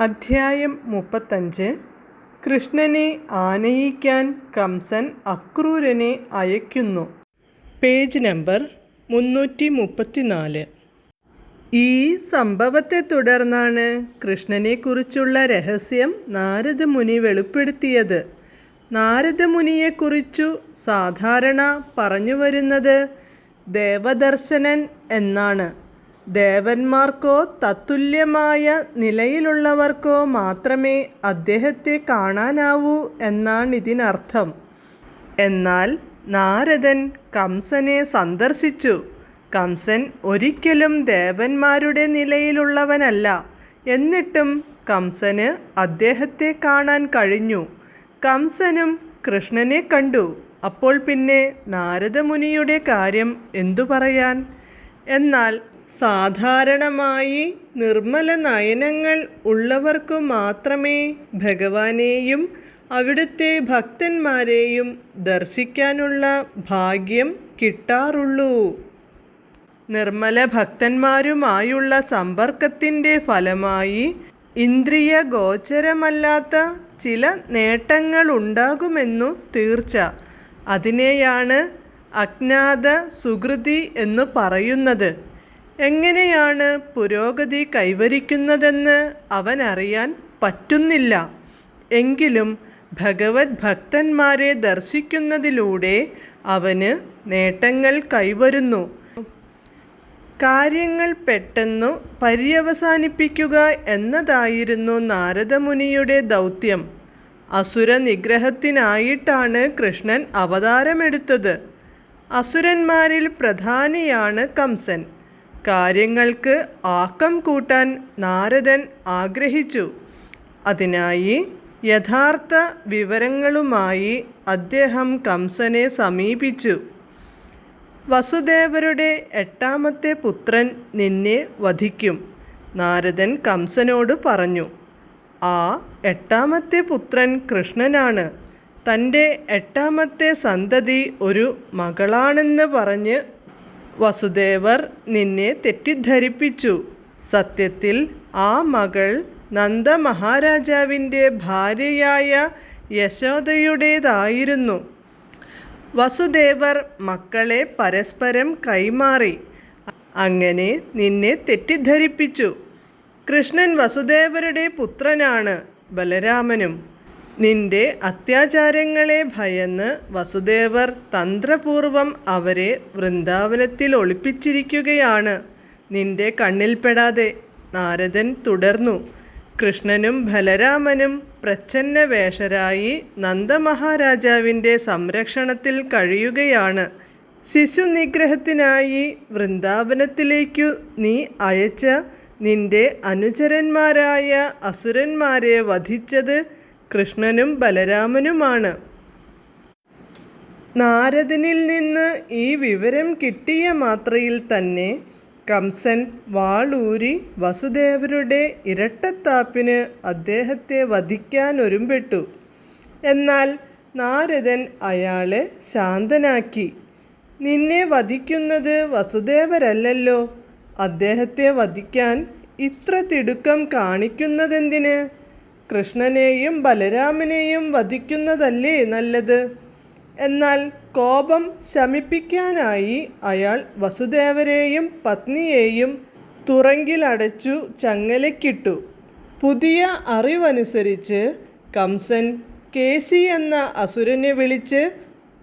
അധ്യായം മുപ്പത്തഞ്ച്. കൃഷ്ണനെ ആനയിക്കാൻ കംസൻ അക്രൂരനെ അയക്കുന്നു പേജ് നമ്പർ മുന്നൂറ്റി മുപ്പത്തിനാല്. ഈ സംഭവത്തെ തുടർന്നാണ് കൃഷ്ണനെക്കുറിച്ചുള്ള രഹസ്യം നാരദമുനി വെളിപ്പെടുത്തിയത്. നാരദമുനിയെക്കുറിച്ചു സാധാരണ പറഞ്ഞു വരുന്നത് ദേവദർശനൻ എന്നാണ്. ദേവന്മാർക്കോ തത്തുല്യമായ നിലയിലുള്ളവർക്കോ മാത്രമേ അദ്ദേഹത്തെ കാണാനാവൂ എന്നാണ് ഇതിനർത്ഥം എന്നാൽ നാരദൻ കംസനെ സന്ദർശിച്ചു. കംസൻ ഒരിക്കലും ദേവന്മാരുടെ നിലയിലുള്ളവനല്ല. എന്നിട്ടും കംസന് അദ്ദേഹത്തെ കാണാൻ കഴിഞ്ഞു. കംസനും കൃഷ്ണനെ കണ്ടു. അപ്പോൾ പിന്നെ നാരദമുനിയുടെ കാര്യം എന്തു പറയാൻ? എന്നാൽ സാധാരണമായി നിർമ്മല നയനങ്ങൾ ഉള്ളവർക്കു മാത്രമേ ഭഗവാനെയും അവിടുത്തെ ഭക്തന്മാരെയും ദർശിക്കാനുള്ള ഭാഗ്യം കിട്ടാറുള്ളൂ. നിർമ്മല ഭക്തന്മാരുമായുള്ള സമ്പർക്കത്തിന്റെ ഫലമായി ഇന്ദ്രിയ ഗോചരമല്ലാത്ത ചില നേട്ടങ്ങളുണ്ടാകുമെന്നു തീർച്ച. അതിനെയാണ് അജ്ഞാത സുകൃതി എന്ന് പറയുന്നത്. എങ്ങനെയാണ് പുരോഗതി കൈവരിക്കുന്നതെന്ന് അവൻ അറിയാൻ പറ്റുന്നില്ല. എങ്കിലും ഭഗവത് ഭക്തന്മാരെ ദർശിക്കുന്നതിലൂടെ അവന് നേട്ടങ്ങൾ കൈവരുന്നു. കാര്യങ്ങൾ പെട്ടെന്നു പര്യവസാനിപ്പിക്കുക എന്നതായിരുന്നു നാരദമുനിയുടെ ദൗത്യം. അസുര നിഗ്രഹത്തിനായിട്ടാണ് കൃഷ്ണൻ അവതാരമെടുത്തത്. അസുരന്മാരിൽ പ്രധാനിയാണ് കംസൻ. കാര്യങ്ങൾക്ക് ആക്കം കൂട്ടാൻ നാരദൻ ആഗ്രഹിച്ചു. അതിനായി യഥാർത്ഥ വിവരങ്ങളുമായി അദ്ദേഹം കംസനെ സമീപിച്ചു. വസുദേവരുടെ എട്ടാമത്തെ പുത്രൻ നിന്നെ വധിക്കും നാരദൻ കംസനോട് പറഞ്ഞു. ആ എട്ടാമത്തെ പുത്രൻ കൃഷ്ണനാണ്. തന്റെ എട്ടാമത്തെ സന്തതി ഒരു മകളാണെന്ന് പറഞ്ഞ് വസുദേവർ നിന്നെ തെറ്റിദ്ധരിപ്പിച്ചു. സത്യത്തിൽ ആ മകൾ നന്ദമഹാരാജാവിന്റെ ഭാര്യയായ യശോദയുടേതായിരുന്നു. വസുദേവർ മക്കളെ പരസ്പരം കൈമാറി. അങ്ങനെ നിന്നെ തെറ്റിദ്ധരിപ്പിച്ചു. കൃഷ്ണൻ വസുദേവരുടെ പുത്രനാണ് ബലരാമനും. നിന്റെ അത്യാചാരങ്ങളെ ഭയന്ന് വസുദേവർ തന്ത്രപൂർവം അവരെ വൃന്ദാവനത്തിൽ ഒളിപ്പിച്ചിരിക്കുകയാണ്. നിന്റെ കണ്ണിൽപ്പെടാതെ നാരദൻ തുടർന്നു. കൃഷ്ണനും ബലരാമനും പ്രച്ഛന്ന വേഷരായി നന്ദമഹാരാജാവിന്റെ സംരക്ഷണത്തിൽ കഴിയുകയാണ്. ശിശുനിഗ്രഹത്തിനായി വൃന്ദാവനത്തിലേക്കു നീ അയച്ച നിന്റെ അനുചരന്മാരായ അസുരന്മാരെ വധിച്ചത് കൃഷ്ണനും ബലരാമനുമാണ്. നാരദനിൽ നിന്ന് ഈ വിവരം കിട്ടിയ മാത്രയിൽ തന്നെ കംസൻ വാളൂരി വസുദേവരുടെ ഇരട്ടത്താപ്പിന് അദ്ദേഹത്തെ വധിക്കാൻ ഒരുമ്പെട്ടു. എന്നാൽ നാരദൻ അയാളെ ശാന്തനാക്കി. നിന്നെ വധിക്കുന്നത് വസുദേവരല്ലല്ലോ. അദ്ദേഹത്തെ വധിക്കാൻ ഇത്ര തിടുക്കം കാണിക്കുന്നതെന്തിന്? കൃഷ്ണനെയും ബലരാമനെയും വധിക്കുന്നതല്ലേ നല്ലത്? എന്നാൽ കോപം ശമിപ്പിക്കാനായി അയാൾ വസുദേവരെയും പത്നിയെയും തുറങ്കിലടച്ചു ചങ്ങലക്കിട്ടു. പുതിയ അറിവനുസരിച്ച് കംസൻ കേശി എന്ന അസുരനെ വിളിച്ച്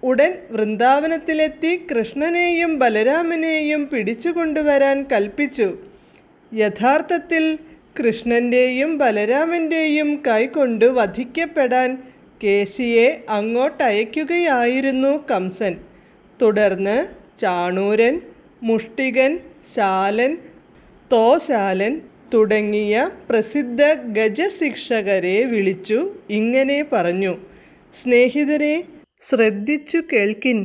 ഉടൻ വൃന്ദാവനത്തിലെത്തി കൃഷ്ണനെയും ബലരാമനെയും പിടിച്ചുകൊണ്ടുവരാൻ കൽപ്പിച്ചു. യഥാർത്ഥത്തിൽ കൃഷ്ണന്റെയും ബലരാമന്റെയും കൈകൊണ്ട് വധിക്കപ്പെടാൻ കേശിയെ അങ്ങോട്ടയക്കുകയായിരുന്നു കംസൻ. തുടർന്ന് ചാണൂരൻ മുഷ്ടികൻ ശാലൻ തോശാലൻ തുടങ്ങിയ പ്രസിദ്ധ ഗജശിക്ഷകരെ വിളിച്ചു ഇങ്ങനെ പറഞ്ഞു. സ്നേഹിതരെ ശ്രദ്ധിച്ചു കേൾക്കിൻ.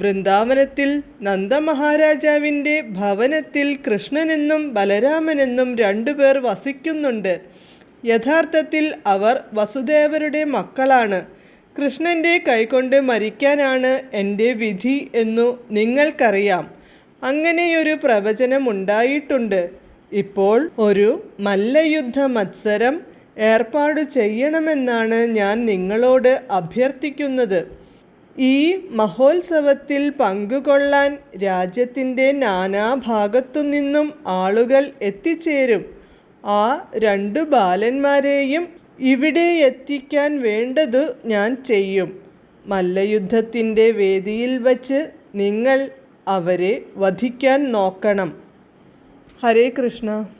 വൃന്ദാവനത്തിൽ നന്ദമഹാരാജാവിന്റെ ഭവനത്തിൽ കൃഷ്ണനെന്നും ബലരാമനെന്നും രണ്ടുപേർ വസിക്കുന്നുണ്ട്. യഥാർത്ഥത്തിൽ അവർ വസുദേവരുടെ മക്കളാണ്. കൃഷ്ണന്റെ കൈകൊണ്ട് മരിക്കാനാണ് എന്റെ വിധി എന്നു നിങ്ങൾക്കറിയാം. അങ്ങനെയൊരു പ്രവചനമുണ്ടായിട്ടുണ്ട്. ഇപ്പോൾ ഒരു മല്ലയുദ്ധ മത്സരം ഏർപ്പാട് ചെയ്യണമെന്നാണ് ഞാൻ നിങ്ങളോട് അഭ്യർത്ഥിക്കുന്നത്. ഈ മഹോത്സവത്തിൽ പങ്കുകൊള്ളാൻ രാജ്യത്തിന്റെ നാനാഭാഗത്തു നിന്നും ആളുകൾ എത്തിച്ചേരും. ആ രണ്ടു ബാലന്മാരെയും ഇവിടെ എത്തിക്കാൻ വേണ്ടതു ഞാൻ ചെയ്യും. മല്ലയുദ്ധത്തിന്റെ വേദിയിൽ വച്ച് നിങ്ങൾ അവരെ വധിക്കാൻ നോക്കണം. ഹരേ കൃഷ്ണ.